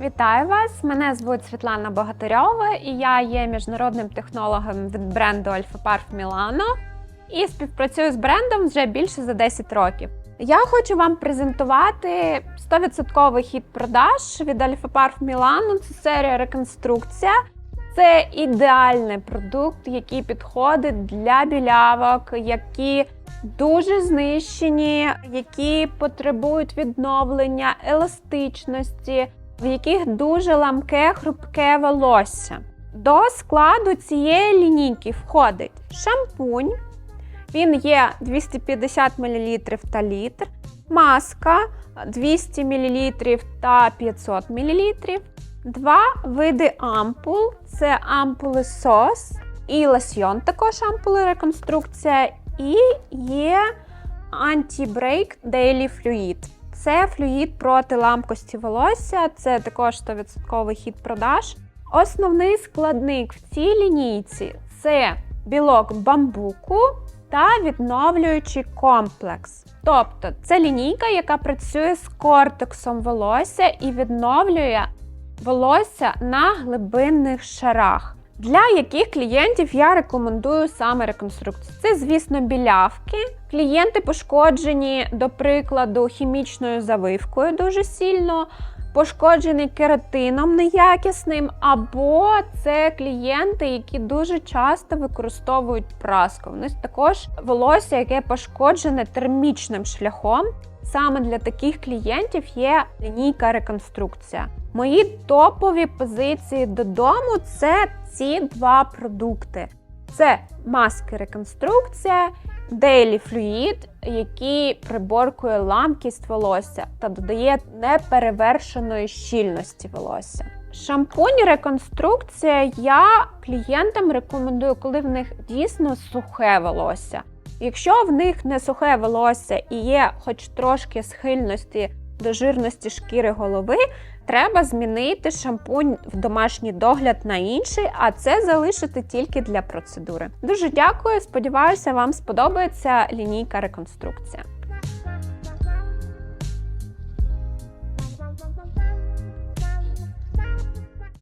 Вітаю вас! Мене звуть Світлана Богатирьова і я є міжнародним технологом від бренду Alpha Parf Milano і співпрацюю з брендом вже більше за 10 років. Я хочу вам презентувати 100% хід продаж від Alpha Parf Milano. Це серія реконструкція. Це ідеальний продукт, який підходить для білявок, які дуже знищені, які потребують відновлення, еластичності, в яких дуже ламке, хрупке волосся. До складу цієї лінійки входить шампунь, він є 250 мл та літр, маска 200 мл та 500 мл, два види ампул це ампули сос і лосьйон, також ампули реконструкція, і є антібрейк Daily Fluid. Це флюїд проти ламкості волосся, це також 100% хід продаж. Основний складник в цій лінійці це білок бамбуку та відновлюючий комплекс. Тобто це лінійка, яка працює з кортексом волосся і відновлює волосся на глибинних шарах. Для яких клієнтів я рекомендую саме реконструкцію? Це, звісно, білявки. Клієнти пошкоджені, до прикладу, хімічною завивкою дуже сильно, пошкоджені кератином неякісним, або це клієнти, які дуже часто використовують праску. У них також волосся, яке пошкоджене термічним шляхом. Саме для таких клієнтів є лінійка реконструкція. Мої топові позиції додому це ці два продукти: це маски реконструкція, Daily Fluid, який приборкує ламкість волосся та додає неперевершеної щільності волосся. Шампунь реконструкція я клієнтам рекомендую, коли в них дійсно сухе волосся. Якщо в них не сухе волосся і є хоч трошки схильності до жирності шкіри голови, треба змінити шампунь в домашній догляд на інший, а це залишити тільки для процедури. Дуже дякую. Сподіваюся, вам сподобається лінійка реконструкція.